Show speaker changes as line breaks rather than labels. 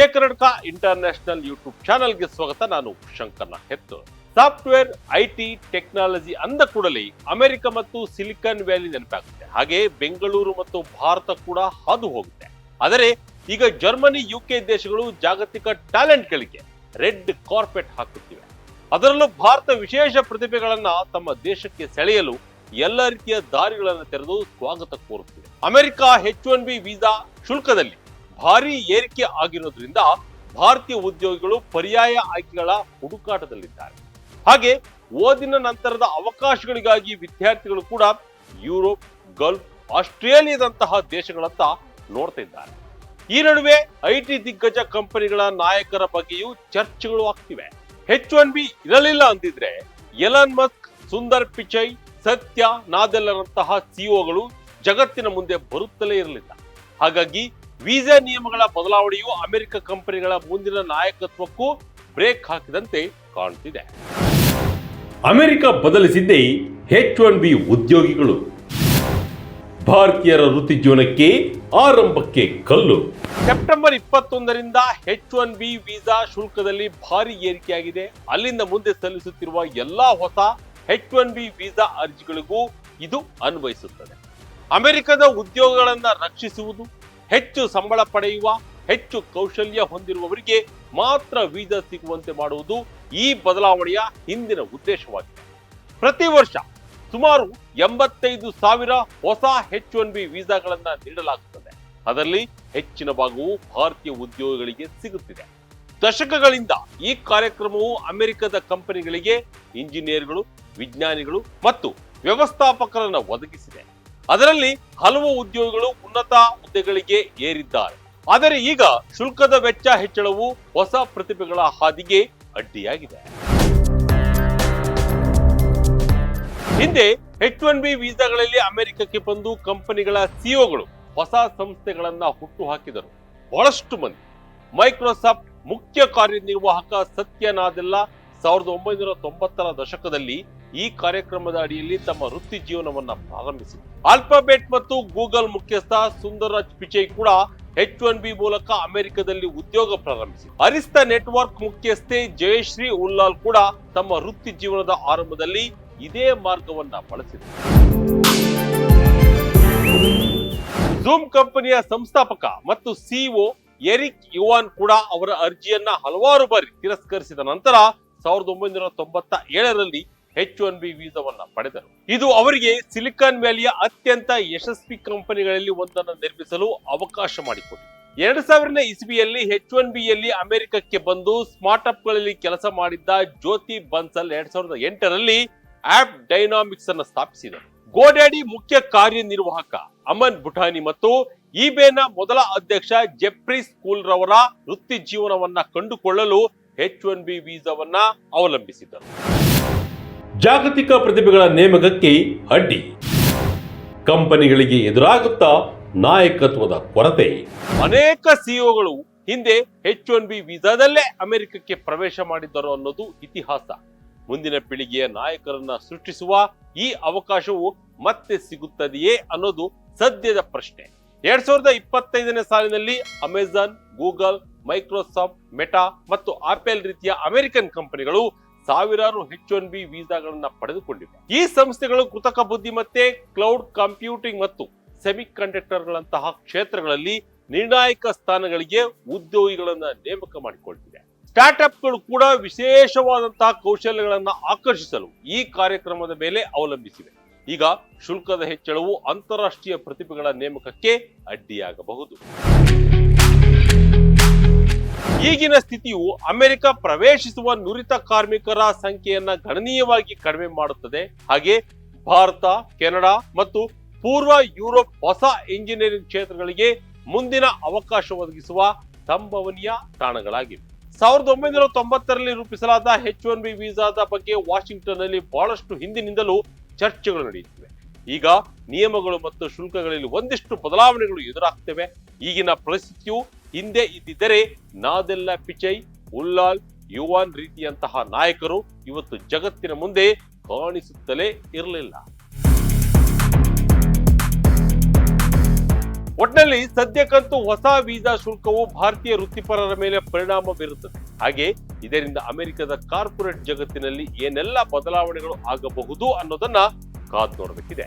J Karnataka international YouTube ಚಾನಲ್ಗೆ ಸ್ವಾಗತ. ನಾನು ಶಂಕರ್ನ ಹೆತ್ತು. ಸಾಫ್ಟ್ವೇರ್ ಐಟಿ ಟೆಕ್ನಾಲಜಿ ಅಂದ ಕೂಡಲೇ ಅಮೆರಿಕ ಮತ್ತು ಸಿಲಿಕಾನ್ ವ್ಯಾಲಿ ನೆನಪಾಗುತ್ತೆ. ಹಾಗೆ ಬೆಂಗಳೂರು ಮತ್ತು ಭಾರತ ಕೂಡ ಹಾದು ಹೋಗುತ್ತೆ. ಆದರೆ ಈಗ ಜರ್ಮನಿ, ಯುಕೆ ದೇಶಗಳು ಜಾಗತಿಕ ಟ್ಯಾಲೆಂಟ್ಗಳಿಗೆ ರೆಡ್ ಕಾರ್ಪೆಟ್ ಹಾಕುತ್ತಿವೆ. ಅದರಲ್ಲೂ ಭಾರತ ವಿಶೇಷ ಪ್ರತಿಭೆಗಳನ್ನ ತಮ್ಮ ದೇಶಕ್ಕೆ ಸೆಳೆಯಲು ಎಲ್ಲ ರೀತಿಯ ದಾರಿಗಳನ್ನು ತೆರೆದು ಸ್ವಾಗತ ಕೋರುತ್ತಿದೆ. America H one B visa ಶುಲ್ಕದಲ್ಲಿ ಭಾರಿ ಏರಿಕೆ ಆಗಿರೋದ್ರಿಂದ ಭಾರತೀಯ ಉದ್ಯೋಗಿಗಳು ಪರ್ಯಾಯ ಆಯ್ಕೆಗಳ ಹುಡುಕಾಟದಲ್ಲಿದ್ದಾರೆ. ಹಾಗೆ ಓದಿನ ನಂತರದ ಅವಕಾಶಗಳಿಗಾಗಿ ವಿದ್ಯಾರ್ಥಿಗಳು ಕೂಡ ಯುರೋಪ್, ಗಲ್ಫ್, ಆಸ್ಟ್ರೇಲಿಯಾದಂತಹ ದೇಶಗಳತ್ತ ನೋಡ್ತಾ ಇದ್ದಾರೆ. ಈ ನಡುವೆ ಐಟಿ ದಿಗ್ಗಜ ಕಂಪನಿಗಳ ನಾಯಕರ ಬಗ್ಗೆಯೂ ಚರ್ಚೆಗಳು ಆಗ್ತಿವೆ. ಹೆಚ್ಚು ಒನ್ ಬಿ ಇರಲಿಲ್ಲ ಅಂದಿದ್ರೆ ಎಲನ್ ಮಸ್ಕ್, ಸುಂದರ್ ಪಿಚೈ, ಸತ್ಯ, ನಾದೆಲ್ಲರಂತಹ ಸಿಒಗಳು ಜಗತ್ತಿನ ಮುಂದೆ ಬರುತ್ತಲೇ ಇರಲಿಲ್ಲ. ಹಾಗಾಗಿ ವೀಸಾ ನಿಯಮಗಳ ಬದಲಾವಣೆಯು ಅಮೆರಿಕ ಕಂಪನಿಗಳ ಮುಂದಿನ ನಾಯಕತ್ವಕ್ಕೂ ಬ್ರೇಕ್ ಹಾಕಿದಂತೆ ಕಾಣುತ್ತಿದೆ ಅಮೆರಿಕ ಬದಲಿಸಿದ್ದೇ ಹೆಚ್ ಒನ್ ಬಿ ಉದ್ಯೋಗಿಗಳು. ಭಾರತೀಯರ ವೃತ್ತಿ ಜೀವನಕ್ಕೆ ಆರಂಭಕ್ಕೆ ಕಲ್ಲು. ಸೆಪ್ಟೆಂಬರ್ ಇಪ್ಪತ್ತೊಂದರಿಂದ ಹೆಚ್ ಒನ್ ಬಿ ವೀಸಾ ಶುಲ್ಕದಲ್ಲಿ ಭಾರಿ ಏರಿಕೆಯಾಗಿದೆ. ಅಲ್ಲಿಂದ ಮುಂದೆ ಸಲ್ಲಿಸುತ್ತಿರುವ ಎಲ್ಲಾ ಹೊಸ ಹೆಚ್ ಒನ್ ಬಿ ವೀಸಾ ಅರ್ಜಿಗಳಿಗೂ ಇದು ಅನ್ವಯಿಸುತ್ತದೆ. ಅಮೆರಿಕದ ಉದ್ಯೋಗಗಳನ್ನು ರಕ್ಷಿಸುವುದು ಹೆಚ್ಚು ಸಂಬಳ ಪಡೆಯುವ, ಹೆಚ್ಚು ಕೌಶಲ್ಯ ಹೊಂದಿರುವವರಿಗೆ ಮಾತ್ರ ವೀಸಾ ಸಿಗುವಂತೆ ಮಾಡುವುದು ಈ ಬದಲಾವಣೆಯ ಹಿಂದಿನ ಉದ್ದೇಶವಾಗಿದೆ. ಪ್ರತಿ ವರ್ಷ ಸುಮಾರು ಎಂಬತ್ತೈದು ಸಾವಿರ ಹೊಸ ಹೆಚ್ ಒನ್ ಬಿ ವೀಸಾಗಳನ್ನ ನೀಡಲಾಗುತ್ತದೆ. ಅದರಲ್ಲಿ ಹೆಚ್ಚಿನ ಭಾಗವು ಭಾರತೀಯ ಉದ್ಯೋಗಿಗಳಿಗೆ ಸಿಗುತ್ತಿದೆ. ದಶಕಗಳಿಂದ ಈ ಕಾರ್ಯಕ್ರಮವು ಅಮೆರಿಕದ ಕಂಪನಿಗಳಿಗೆ, ಇಂಜಿನಿಯರ್ಗಳು, ವಿಜ್ಞಾನಿಗಳು ಮತ್ತು ವ್ಯವಸ್ಥಾಪಕರನ್ನು ಒದಗಿಸಿದೆ. ಅದರಲ್ಲಿ ಹಲವು ಉದ್ಯೋಗಿಗಳು ಉನ್ನತ ಹುದ್ದೆಗಳಿಗೆ ಏರಿದ್ದಾರೆ. ಆದರೆ ಈಗ ಶುಲ್ಕದ ವೆಚ್ಚ ಹೆಚ್ಚಳವು ಹೊಸ ಪ್ರತಿಭೆಗಳ ಹಾದಿಗೆ ಅಡ್ಡಿಯಾಗಿದೆ. ಹಿಂದೆ ಹೆಚ್ ಒನ್ ಬಿ ವೀಸಾಗಳಲ್ಲಿ ಅಮೆರಿಕಕ್ಕೆ ಬಂದು ಕಂಪನಿಗಳ ಸಿಇಒಗಳು ಹೊಸ ಸಂಸ್ಥೆಗಳನ್ನ ಹುಟ್ಟು ಹಾಕಿದರು ಬಹಳಷ್ಟು ಮಂದಿ. ಮೈಕ್ರೋಸಾಫ್ಟ್ ಮುಖ್ಯ ಕಾರ್ಯನಿರ್ವಾಹಕ ಸತ್ಯ ನಾದೆಲ್ಲ ಸಾವಿರದ ಒಂಬೈನೂರ ತೊಂಬತ್ತರ ದಶಕದಲ್ಲಿ ಈ ಕಾರ್ಯಕ್ರಮದ ಅಡಿಯಲ್ಲಿ ತಮ್ಮ ವೃತ್ತಿ ಜೀವನವನ್ನ ಪ್ರಾರಂಭಿಸಿದರು. ಆಲ್ಫಾಬೆಟ್ ಮತ್ತು ಗೂಗಲ್ ಮುಖ್ಯಸ್ಥ ಸುಂದರರಾಜ್ ಪಿಚೈ ಕೂಡ ಎಚ್ ಒನ್ ಬಿ ಮೂಲಕ ಅಮೆರಿಕದಲ್ಲಿ ಉದ್ಯೋಗ ಪ್ರಾರಂಭಿಸಿ ಅರಿಸ್ತಾ ನೆಟ್ವರ್ಕ್ ಮುಖ್ಯಸ್ಥೆ ಜಯಶ್ರೀ ಉಲ್ಲಾಲ್ ಕೂಡ ತಮ್ಮ ವೃತ್ತಿ ಜೀವನದ ಆರಂಭದಲ್ಲಿ ಇದೇ ಮಾರ್ಗವನ್ನ ಬಳಸಿದರು. ಝೂಮ್ ಕಂಪನಿಯ ಸಂಸ್ಥಾಪಕ ಮತ್ತು ಸಿಇಒ ಎರಿಕ್ ಯುವಾನ್ ಕೂಡ ಅವರ ಅರ್ಜಿಯನ್ನ ಹಲವಾರು ಬಾರಿ ತಿರಸ್ಕರಿಸಿದ ನಂತರ ಸಾವಿರದ ಒಂಬೈನೂರ ತೊಂಬತ್ತ ಏಳರಲ್ಲಿ ಎಚ್ ಒನ್ ಬಿ ವೀಸಾವನ್ನ ಪಡೆದರು. ಇದು ಅವರಿಗೆ ಸಿಲಿಕಾನ್ ವ್ಯಾಲಿಯ ಅತ್ಯಂತ ಯಶಸ್ವಿ ಕಂಪನಿಗಳಲ್ಲಿ ಒಂದನ್ನು ನಿರ್ಮಿಸಲು ಅವಕಾಶ ಮಾಡಿಕೊಟ್ಟಿದೆ ಎರಡ್ ಸಾವಿರನೇ ಇಸ್ವಿಯಲ್ಲಿ ಎಚ್ ಒನ್ ಬಿಯಲ್ಲಿ ಅಮೆರಿಕಕ್ಕೆ ಬಂದು ಸ್ಮಾರ್ಟ್ ಅಪ್ಗಳಲ್ಲಿ ಕೆಲಸ ಮಾಡಿದ್ದ ಜ್ಯೋತಿ ಬನ್ಸಲ್ ಎರಡ್ ಸಾವಿರದ ಎಂಟರಲ್ಲಿ ಆಪ್ ಡೈನಾಮಿಕ್ಸ್ ಅನ್ನು ಸ್ಥಾಪಿಸಿದರು. ಗೋಡ್ಯಾಡಿ ಮುಖ್ಯ ಕಾರ್ಯನಿರ್ವಾಹಕ ಅಮನ್ ಬುಟಾನಿ ಮತ್ತು ಇಬೇನ ಮೊದಲ ಅಧ್ಯಕ್ಷ ಜೆಫ್ರಿ ಸ್ಕೂಲ್ ರವರ ವೃತ್ತಿ ಜೀವನವನ್ನ ಕಂಡುಕೊಳ್ಳಲು ಎಚ್ ಒನ್ ಬಿ ವೀಸಾವನ್ನ ಅವಲಂಬಿಸಿದರು ಜಾಗತಿಕ ಪ್ರತಿಭೆಗಳ ನೇಮಕಕ್ಕೆ ಅಡ್ಡಿ. ಕಂಪನಿಗಳಿಗೆ ಎದುರಾಗುತ್ತಾ ನಾಯಕತ್ವದ ಕೊರತೆ. ಅನೇಕ ಸಿಇಒಗಳು ಹಿಂದೆ ಎಚ್ ಒನ್ ಬಿ ವೀಸಾದಲ್ಲೇ ಅಮೆರಿಕಕ್ಕೆ ಪ್ರವೇಶ ಮಾಡಿದ್ದರು ಅನ್ನೋದು ಇತಿಹಾಸ. ಮುಂದಿನ ಪೀಳಿಗೆಯ ನಾಯಕರನ್ನ ಸೃಷ್ಟಿಸುವ ಈ ಅವಕಾಶವು ಮತ್ತೆ ಸಿಗುತ್ತದೆಯೇ ಅನ್ನೋದು ಸದ್ಯದ ಪ್ರಶ್ನೆ. ಎರಡ್ ಸಾವಿರದ ಇಪ್ಪತ್ತೈದನೇ ಸಾಲಿನಲ್ಲಿ ಅಮೆಜಾನ್, ಗೂಗಲ್, ಮೈಕ್ರೋಸಾಫ್ಟ್, ಮೆಟಾ ಮತ್ತು ಆಪಲ್ ರೀತಿಯ ಅಮೆರಿಕನ್ ಕಂಪನಿಗಳು ಸಾವಿರಾರು ಹೆಚ್ ಒನ್ ಬಿ ವೀಸಾಗಳನ್ನ ಪಡೆದುಕೊಂಡಿವೆ ಈ ಸಂಸ್ಥೆಗಳು ಕೃತಕ ಬುದ್ಧಿಮತ್ತೆ, ಕ್ಲೌಡ್ ಕಂಪ್ಯೂಟಿಂಗ್ ಮತ್ತು ಸೆಮಿ ಕಂಡಕ್ಟರ್ಗಳಂತಹ ಕ್ಷೇತ್ರಗಳಲ್ಲಿ ನಿರ್ಣಾಯಕ ಸ್ಥಾನಗಳಿಗೆ ಉದ್ಯೋಗಿಗಳನ್ನ ನೇಮಕ ಮಾಡಿಕೊಳ್ತಿದೆ. ಸ್ಟಾರ್ಟ್ಅಪ್ಗಳು ಕೂಡ ವಿಶೇಷವಾದಂತಹ ಕೌಶಲ್ಯಗಳನ್ನು ಆಕರ್ಷಿಸಲು ಈ ಕಾರ್ಯಕ್ರಮದ ಮೇಲೆ ಅವಲಂಬಿಸಿವೆ. ಈಗ ಶುಲ್ಕದ ಹೆಚ್ಚಳವು ಅಂತಾರಾಷ್ಟ್ರೀಯ ಪ್ರತಿಭೆಗಳ ನೇಮಕಕ್ಕೆ ಅಡ್ಡಿಯಾಗಬಹುದು. ಈಗಿನ ಸ್ಥಿತಿಯು ಅಮೆರಿಕ ಪ್ರವೇಶಿಸುವ ನುರಿತ ಕಾರ್ಮಿಕರ ಸಂಖ್ಯೆಯನ್ನ ಗಣನೀಯವಾಗಿ ಕಡಿಮೆ ಮಾಡುತ್ತದೆ. ಹಾಗೆ ಭಾರತ, ಕೆನಡಾ ಮತ್ತು ಪೂರ್ವ ಯುರೋಪ್ ಹೊಸ ಇಂಜಿನಿಯರಿಂಗ್ ಕ್ಷೇತ್ರಗಳಿಗೆ ಮುಂದಿನ ಅವಕಾಶ ಒದಗಿಸುವ ಸಂಭವನೀಯ ತಾಣಗಳಾಗಿವೆ. ಸಾವಿರದ ಒಂಬೈನೂರ ತೊಂಬತ್ತರಲ್ಲಿ ರೂಪಿಸಲಾದ ಹೆಚ್ ಒನ್ ಬಿ ವೀಸಾದ ಬಗ್ಗೆ ವಾಷಿಂಗ್ಟನ್ನಲ್ಲಿ ಬಹಳಷ್ಟು ಹಿಂದಿನಿಂದಲೂ ಚರ್ಚೆಗಳು ನಡೆಯುತ್ತಿವೆ. ಈಗ ನಿಯಮಗಳು ಮತ್ತು ಶುಲ್ಕಗಳಲ್ಲಿ ಒಂದಿಷ್ಟು ಬದಲಾವಣೆಗಳು ಎದುರಾಗ್ತವೆ. ಈಗಿನ ಪರಿಸ್ಥಿತಿಯು ಹಿಂದೆ ಇದ್ದಿದ್ದರೆ ನಾದೆಲ್ಲ ಪಿಚೈ, ಉಲ್ಲಾಲ್, ಯುವಾನ್ ರೀತಿಯಂತಹ ನಾಯಕರು ಇವತ್ತು ಜಗತ್ತಿನ ಮುಂದೆ ಕಾಣಿಸುತ್ತಲೇ ಇರಲಿಲ್ಲ. ಒಟ್ನಲ್ಲಿ ಸದ್ಯಕ್ಕಂತೂ ಹೊಸ ವೀಸಾ ಶುಲ್ಕವು ಭಾರತೀಯ ವೃತ್ತಿಪರರ ಮೇಲೆ ಪರಿಣಾಮ ಬೀರುತ್ತದೆ. ಹಾಗೆ ಇದರಿಂದ ಅಮೆರಿಕದ ಕಾರ್ಪೊರೇಟ್ ಜಗತ್ತಿನಲ್ಲಿ ಏನೆಲ್ಲ ಬದಲಾವಣೆಗಳು ಆಗಬಹುದು ಅನ್ನೋದನ್ನ ಕಾದ್ ನೋಡಬೇಕಿದೆ.